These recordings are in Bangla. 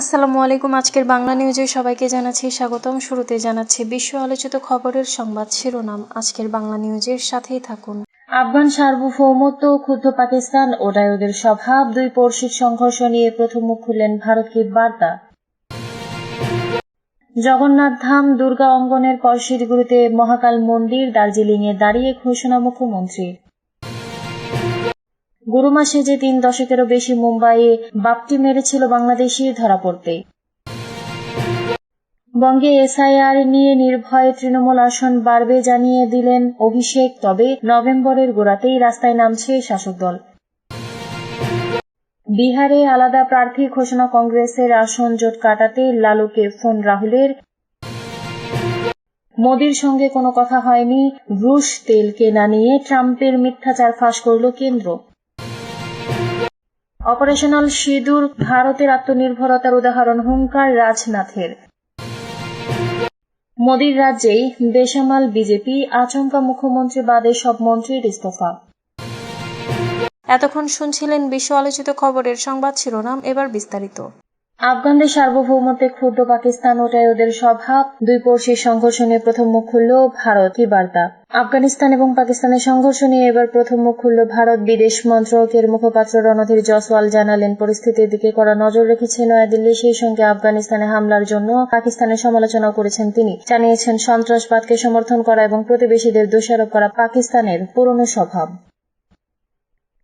আসসালামু আলাইকুম, আজকের বাংলা নিউজে সবাইকে জানাচ্ছি স্বাগতম। শুরুতে জানাচ্ছি বিশ্ব আলোচিত খবরের সংবাদ শিরোনাম। আজকের বাংলা নিউজের সাথেই থাকুন। আফগান সার্বভৌমত্ব, ক্ষুব্ধ পাকিস্তান ও ডায়োদের স্বভাব দুই পড়শির সংঘর্ষ নিয়ে প্রথম মুখ খুললেন ভারতকে বার্তা। জগন্নাথ ধাম, দুর্গা অঙ্গনের পর শিলিগুড়িতে মহাকাল মন্দির, দার্জিলিংয়ে দাঁড়িয়ে ঘোষণা মুখ্যমন্ত্রী গুরুমা সেজে তিন দশকেরও বেশি মুম্বাইয়ে বাপটি মেরেছিল বাংলাদেশি ধরা পড়তে। বঙ্গে এসআইআর নিয়ে নির্ভয়ে তৃণমূল আসন বাড়বে জানিয়ে দিলেন অভিষেক, তবে নভেম্বরের গোড়াতেই রাস্তায় নামছে শাসক দল। বিহারে আলাদা প্রার্থী ঘোষণা কংগ্রেসের আসন জোট কাটাতে লালুকে ফোন রাহুলের। মোদির সঙ্গে কোনো কথা হয়নি, রুশ তেল কেনা নিয়ে ট্রাম্পের মিথ্যাচার ফাঁস করল কেন্দ্র। অপারেশনাল সিঁদুর ভারতের আত্মনির্ভরতার উদাহরণ হুঙ্কার রাজনাথের। মোদীর রাজ্যেই বেসামাল বিজেপি, আচমকা মুখ্যমন্ত্রী বাদে সব মন্ত্রীর ইস্তফা। এতক্ষণ শুনছিলেন বিশ্ব আলোচিত খবরের সংবাদ শিরোনাম, এবার বিস্তারিত। আফগানদের সার্বভৌমত্বে ক্ষুদ্র পাকিস্তান ওটাই ওদের স্বভাব দুই পড়শির সংঘর্ষ নিয়ে প্রথম মুখ খুলল ভারত, কি বার্তা? আফগানিস্তান এবং পাকিস্তানের সংঘর্ষ নিয়ে এবার প্রথম মুখ খুলল ভারত, বিদেশ মন্ত্রকের মুখপাত্র রণধীর জসওয়াল জানালেন, পরিস্থিতির দিকে কড়া নজর রেখেছে নয়াদিল্লি সেই সঙ্গে আফগানিস্তানে হামলার জন্য পাকিস্তানের সমালোচনা করেছেন তিনি। জানিয়েছেন, সন্ত্রাসবাদকে সমর্থন করা এবং প্রতিবেশীদের দোষারোপ করা পাকিস্তানের পুরনো স্বভাব।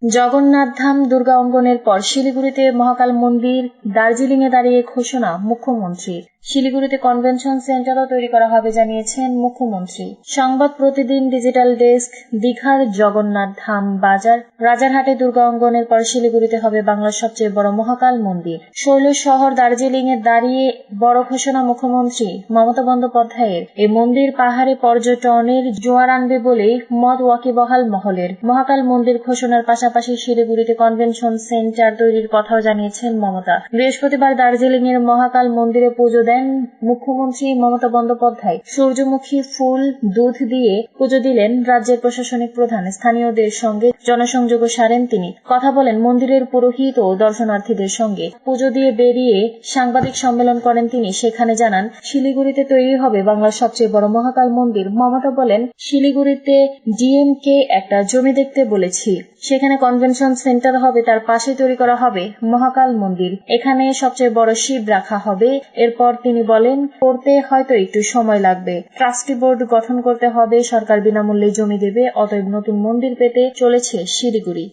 জগন্নাথ ধাম দুর্গা অঙ্গনের পর শিলিগুড়িতে মহাকাল মন্দির, দার্জিলিংয়ে দাঁড়িয়ে ঘোষণা মুখ্যমন্ত্রীর শিলিগুড়িতে কনভেনশন সেন্টারও তৈরি করা হবে জানিয়েছেন মুখ্যমন্ত্রী। সংবাদ প্রতিদিন ডিজিটাল ডেস্ক, দীঘার জগন্নাথ ধাম বাজার, রাজারহাটে দুর্গা অঙ্গনের পর শিলিগুড়িতে হবে বাংলার সবচেয়ে বড় মহাকাল মন্দির। শৈল শহর দার্জিলিং এ দাঁড়িয়ে বড় ঘোষণা মুখ্যমন্ত্রী মমতা বন্দ্যোপাধ্যায়ের। এই মন্দির পাহাড়ে পর্যটনের জোয়ার আনবে বলেই মত ওয়াকিবহাল মহলের মহাকাল মন্দির ঘোষণার পাশাপাশি শিলিগুড়িতে কনভেনশন সেন্টার তৈরির কথাও জানিয়েছেন মমতা। বৃহস্পতিবার দার্জিলিং এর মহাকাল মন্দিরে পুজো দেন মুখ্যমন্ত্রী মমতা বন্দ্যোপাধ্যায়। সূর্যমুখী ফুল, দুধ দিয়ে পুজো দিলেন রাজ্যের প্রশাসনিক প্রধান। স্থানীয়দের সঙ্গে জনসংযোগ সারেন তিনি। কথা বলেন মন্দিরের পুরোহিত ও দর্শনার্থীদের সঙ্গে। পুজো দিয়ে বেরিয়ে সাংবাদিক সম্মেলন করেন তিনি। সেখানে জানান, শিলিগুড়িতে তৈরি হবে বাংলার সবচেয়ে বড় মহাকাল মন্দির। মমতা বলেন, শিলিগুড়িতে ডিএমকে একটা জমি দেখতে বলেছি। সেখানে কনভেনশন সেন্টার হবে, তার পাশে তৈরি করা হবে মহাকাল মন্দির। এখানে সবচেয়ে বড় শিব রাখা হবে। এরপর তিনি বলেন করতে হয়তো একটু সময় লাগবে। ট্রাস্টি বোর্ড গঠন করতে হবে। সরকার বিনামূল্যে জমি দেবে। অতএব নতুন মন্দির পেতে চলেছে শিলিগুড়ি।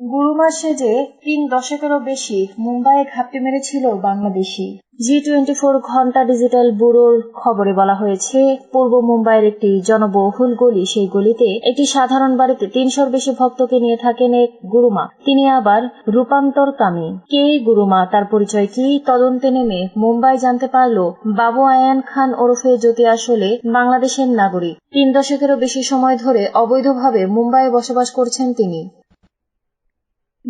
গুরুমা সেজে তিন দশকেরও বেশি মুম্বাইয়ে ঘাপটি মেরেছিল Bangladeshi. Zee twenty four Ghanta digital ব্যুরোর খবরে বলা হয়েছে, পূর্ব মুম্বাইয়ের একটি জনবহুল গলি, সেই গলিতে একটি সাধারণ বাড়িতে তিনশোর বেশি ভক্তকে নিয়ে থাকেন এক গুরুমা। তিনি আবার রূপান্তরকামী। কে গুরুমা? তার পরিচয় কি? তদন্তে নেমে মুম্বাই জানতে পারল, বাবু আয়ান খান ওরফে জ্যোতি আসলে বাংলাদেশের নাগরিক। তিন দশকেরও বেশি সময় ধরে অবৈধভাবে মুম্বাইয়ে বসবাস করছেন তিনি।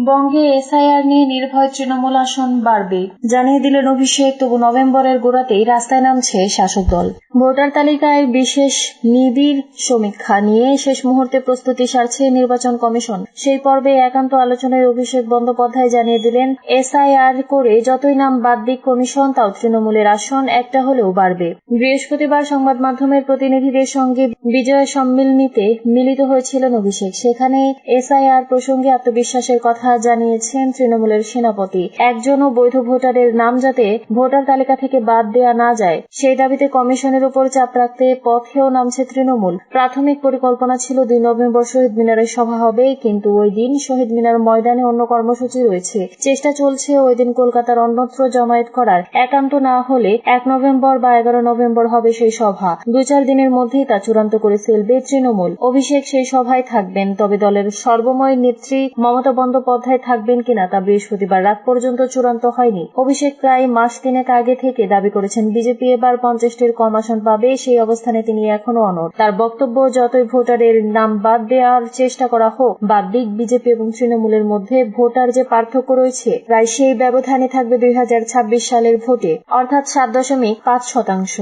বঙ্গে এসআইআর নিয়ে নির্ভয় তৃণমূল আসন বাড়বে। জানিয়ে দিলেন অভিষেক, তবু নভেম্বরের গোড়াতেই রাস্তায় নামছে শাসক দল। ভোটার তালিকায় বিশেষ নিবিড় সমীক্ষা নিয়ে শেষ মুহূর্তে প্রস্তুতি সারছে নির্বাচন কমিশন। সেই পর্বে একান্ত আলোচনায় অভিষেক বন্দ্যোপাধ্যায় জানিয়ে দিলেন, এসআইআর করে যতই নাম বাদ দিক কমিশন, তাও তৃণমূলের আসন একটা হলেও বাড়বে। বৃহস্পতিবার সংবাদ মাধ্যমের প্রতিনিধিদের সঙ্গে বিজয় সম্মিলনীতে মিলিত হয়েছিলেন অভিষেক। সেখানে এসআইআর প্রসঙ্গে আত্মবিশ্বাসের কথা কথা জানিয়েছেন তৃণমূলের সেনাপতি। একজনও বৈধ ভোটারের নাম যাতে ভোটার তালিকা থেকে বাদ দেওয়া না যায়, সেই দাবিতে কমিশনের উপর চাপ রাখতে পথেও নামছে তৃণমূল। প্রাথমিক পরিকল্পনা ছিল দুই নভেম্বর শহীদ মিনারের সভা হবে, কিন্তু ওই দিন শহীদ মিনার ময়দানে অন্য কর্মসূচি রয়েছে। চেষ্টা চলছে ওই দিন কলকাতার অন্যত্র জমায়েত করার। একান্ত না হলে এক নভেম্বর বা এগারো নভেম্বর হবে সেই সভা। দু চার দিনের মধ্যেই তা চূড়ান্ত করে ফেলবে তৃণমূল। অভিষেক সেই সভায় থাকবেন, তবে দলের সর্বময় নেত্রী মমতা বন্দ্যোপাধ্যায় বন্দ্যোপাধ্যায় থাকবেন কিনা তা বৃহস্পতিবার রাত পর্যন্ত চূড়ান্ত হয়নি। অভিষেক প্রায় মাস তিনেক আগে থেকে দাবি করেছেন, বিজেপি এবার পঞ্চাশটির কম আসন পাবে, সেই অবস্থানে তিনি এখনও অনড়। তার বক্তব্য, যতই ভোটারের নাম বাদ দেওয়ার চেষ্টা করা হোক, বাদ দিক বিজেপি এবং তৃণমূলের মধ্যে ভোটার যে পার্থক্য রয়েছে, প্রায় সেই ব্যবধানে থাকবে দুই হাজার ছাব্বিশ সালের ভোটে, অর্থাৎ সাত দশমিক পাঁচ শতাংশ।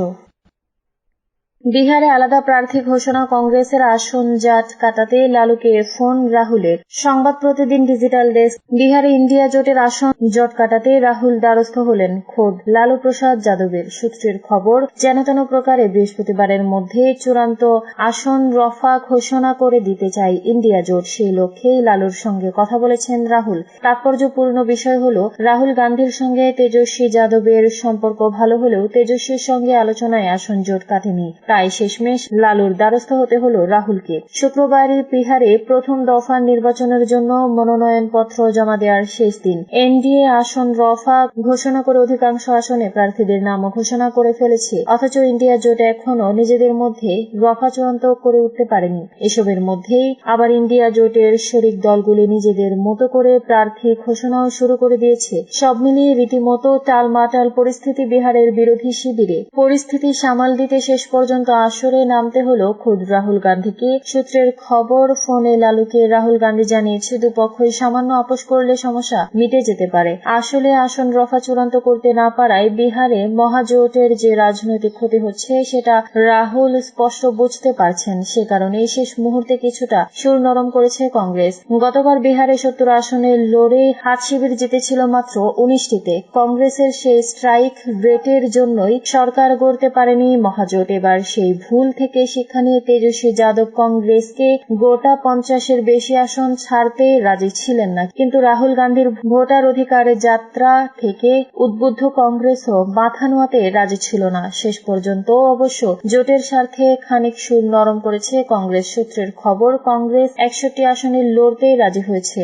বিহারে আলাদা প্রার্থী ঘোষণা কংগ্রেসের আসন জাট কাটাতে লালুকে ফোন রাহুলের। সংবাদ প্রতিদিন ডিজিটাল ডেস্ক। বিহারে ইন্ডিয়া জোটের আসন জট কাটাতে রাহুল দ্বারস্থ হলেন খোদ। লালু প্রসাদ যাদবের সূত্রের খবর যেন তেন প্রকারে বৃহস্পতিবারের মধ্যে চূড়ান্ত আসন রফা ঘোষণা করে দিতে চাই ইন্ডিয়া জোট। সেই লক্ষ্যেই লালুর সঙ্গে কথা বলেছেন রাহুল। তাৎপর্যপূর্ণ বিষয় হল, রাহুল গান্ধীর সঙ্গে তেজস্বী যাদবের সম্পর্ক ভালো হলেও তেজস্বীর সঙ্গে আলোচনায় আসন জোট কাটেনি। তাই শেষমেশ লালুর দ্বারস্থ হতে হল রাহুলকে। শুক্রবার বিহারে প্রথম দফার নির্বাচনের জন্য মনোনয়নপত্র জমা দেওয়ার শেষ দিন। এনডিএ আসন রফা ঘোষণা করে অধিকাংশ আসনে প্রার্থীদের নাম ঘোষণা করে ফেলেছে। অথচ ইন্ডিয়া জোট এখনও নিজেদের মধ্যে রফা চূড়ান্ত করে উঠতে পারেনি। এসবের মধ্যেই আবার ইন্ডিয়া জোটের শরিক দলগুলি নিজেদের মতো করে প্রার্থী ঘোষণাও শুরু করে দিয়েছে। সব মিলিয়ে রীতিমতো টালমাটাল পরিস্থিতি বিহারের বিরোধী শিবিরে। পরিস্থিতি সামাল দিতে শেষ পর্যন্ত আসরে নামতে হল খুদ রাহুল গান্ধীকে। সূত্রের খবর, ফোনে লালুকে রাহুল গান্ধী জানিয়েছে, দুপক্ষই সামান্য আপোষ করলে সমস্যা মিটে যেতে পারে। আসলে আসন রফা চূড়ান্ত করতে না পারায় বিহারে মহাজোটের যে রাজনৈতিক ক্ষতি হচ্ছে, সেটা রাহুল স্পষ্ট বুঝতে পারছেন। সে কারণে শেষ মুহূর্তে কিছুটা সুর নরম করেছে কংগ্রেস। গতবার বিহারে সত্তর আসনে লড়ে হাত শিবির জিতেছিল মাত্র উনিশটিতে। কংগ্রেসের সেই স্ট্রাইক রেটের জন্যই সরকার গড়তে পারেনি মহাজোট। এবার সেই ভুল থেকে নিয়ে তেজস্বী যাদব কংগ্রেসকে গোটা পঞ্চাশের বেশি আসন ছাড়তে রাজি ছিলেন না। কিন্তু রাহুল গান্ধীর ভোটার অধিকারের যাত্রা থেকে উদ্বুদ্ধ কংগ্রেসও মাথা নোয়াতে রাজি ছিল না। শেষ পর্যন্ত অবশ্য জোটের স্বার্থে খানিক সুর নরম করেছে কংগ্রেস সূত্রের খবর, কংগ্রেস একষট্টি আসনে লড়তেই রাজি হয়েছে।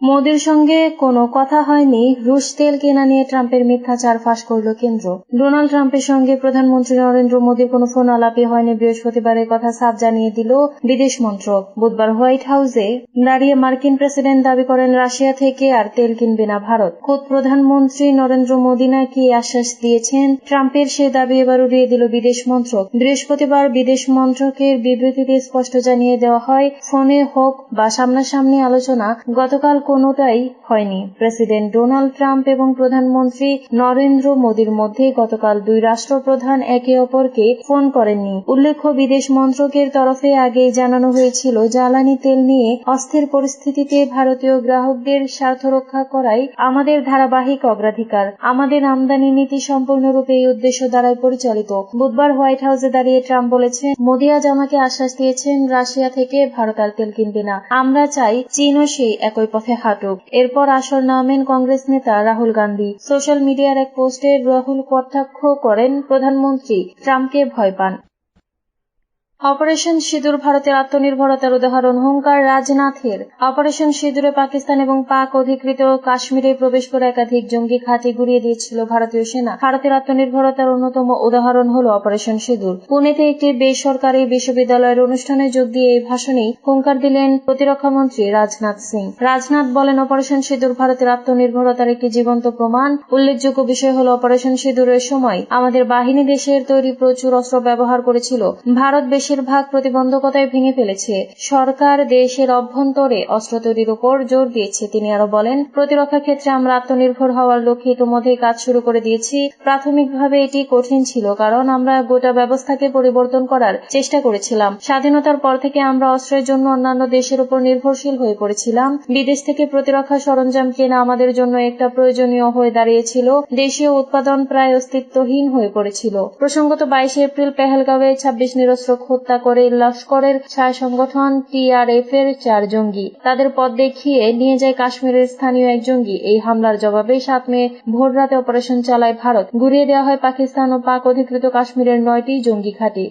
মোদির সঙ্গে কোনো কথা হয়নি। রুশ তেল কেনা নিয়ে ট্রাম্পের মিথ্যাচার ফাঁস করল কেন্দ্র। ডোনাল্ড ট্রাম্পের সঙ্গে প্রধানমন্ত্রী নরেন্দ্র মোদীর কোনো ফোন আলাপই হয়নি বৃহস্পতিবারের কথা সাফ জানিয়ে দিল বিদেশ মন্ত্রক। বুধবার হোয়াইট হাউসে দাঁড়িয়ে মার্কিন প্রেসিডেন্ট দাবি করেন, রাশিয়া থেকে আর তেল কিনবে না ভারত। খোদ প্রধানমন্ত্রী নরেন্দ্র মোদী নাকি আশ্বাস দিয়েছেন, ট্রাম্পের সে দাবি এবার উড়িয়ে দিল বিদেশ মন্ত্রক। বৃহস্পতিবার বিদেশ মন্ত্রকের বিবৃতিতে স্পষ্ট জানিয়ে দেওয়া হয়, ফোনে হোক বা সামনাসামনি আলোচনা, গতকাল কোনোটাই হয়নি। প্রেসিডেন্ট ডোনাল্ড ট্রাম্প এবং প্রধানমন্ত্রী নরেন্দ্র মোদীর মধ্যে গতকাল দুই রাষ্ট্রপ্রধান একে অপরকে ফোন করেননি। উল্লেখ্য, বিদেশ মন্ত্রকের তরফে আগেই জানানো হয়েছিল, জ্বালানি তেল নিয়ে অস্থির পরিস্থিতিতে ভারতীয় গ্রাহকদের স্বার্থ রক্ষা করাই আমাদের ধারাবাহিক অগ্রাধিকার। আমাদের আমদানি নীতি সম্পূর্ণরূপে এই উদ্দেশ্য দ্বারাই পরিচালিত। বুধবার হোয়াইট হাউসে দাঁড়িয়ে ট্রাম্প বলেছেন, মোদী আজ আমাকে আশ্বাস দিয়েছেন রাশিয়া থেকে ভারত আর তেল কিনবে না। আমরা চাই চীনও সেই একই পথে হাঁটুক। এরপর আসর নামেন কংগ্রেস নেতা রাহুল গান্ধী। সোশ্যাল মিডিয়ার এক পোস্টে রাহুল কটাক্ষ করেন প্রধানমন্ত্রী। ট্রাম্পকে ভয় পান। অপারেশন সিঁদুর ভারতের আত্মনির্ভরতার উদাহরণ হুঙ্কার রাজনাথের। অপারেশন সিঁদুরে পাকিস্তান এবং পাক অধিকৃত কাশ্মীরে প্রবেশ করে একাধিক জঙ্গি ঘাঁটি গুড়িয়ে দিয়েছিল ভারতীয় সেনা। ভারতের আত্মনির্ভরতার অন্যতম উদাহরণ হল অপারেশন সিঁদুর। পুনেতে একটি বেসরকারি বিশ্ববিদ্যালয়ের অনুষ্ঠানে যোগ দিয়ে এই ভাষণেই হুঙ্কার দিলেন প্রতিরক্ষা মন্ত্রী রাজনাথ সিং। রাজনাথ বলেন, অপারেশন সিঁদুর ভারতের আত্মনির্ভরতার একটি জীবন্ত প্রমাণ। উল্লেখযোগ্য বিষয় হল অপারেশন সিঁদুরের সময় আমাদের বাহিনী দেশের তৈরি প্রচুর অস্ত্র ব্যবহার করেছিল। ভারত বেশিরভাগ প্রতিবন্ধকতায় ভেঙে ফেলেছে। সরকার দেশের অভ্যন্তরে অস্ত্র তৈরির উপর জোর দিয়েছে, তিনি আরও বলেন। প্রতিরক্ষা ক্ষেত্রে আমরা আত্মনির্ভর হওয়ার লক্ষ্যে ইতিমধ্যে কাজ শুরু করে দিয়েছি। প্রাথমিকভাবে এটি কঠিন ছিল, কারণ আমরা গোটা ব্যবস্থাকে পরিবর্তন করার চেষ্টা করেছিলাম। স্বাধীনতার পর থেকে আমরা অস্ত্রের জন্য অন্যান্য দেশের উপর নির্ভরশীল হয়ে পড়েছিলাম। বিদেশ থেকে প্রতিরক্ষা সরঞ্জাম কেনা আমাদের জন্য একটা প্রয়োজনীয় হয়ে দাঁড়িয়েছিল। দেশীয় উৎপাদন প্রায় অস্তিত্বহীন হয়ে পড়েছিল। প্রসঙ্গত বাইশে এপ্রিল পেহেলগাঁওয়ে ছাব্বিশ নিরস্ত্র হত্যা করে লস্করের ছায়া সংগঠন টিআরএফ এর চার জঙ্গি। তাদের পথ দেখিয়ে নিয়ে যায় কাশ্মীরের স্থানীয় এক জঙ্গি। এই হামলার জবাবে সাত মে ভোর রাতে অপারেশন চালায় ভারত। ঘুরিয়ে দেওয়া হয় পাকিস্তান ও পাক অধিকৃত কাশ্মীরের নয়টি জঙ্গি ঘাঁটি।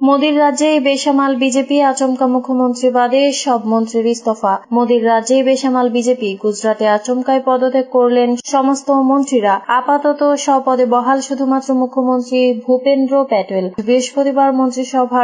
মোদীর রাজ্যে বেসামাল বিজেপি, আচমকা মুখ্যমন্ত্রী বাদে সব মন্ত্রীর ইস্তফা। মোদীর রাজ্যে বেসামাল বিজেপি গুজরাটে আচমকায় পদত্যাগ করলেন সমস্ত মন্ত্রীরা। আপাতত স্বপদে বহাল শুধুমাত্র মুখ্যমন্ত্রী ভূপেন্দ্র প্যাটেল। বৃহস্পতিবার মন্ত্রিসভার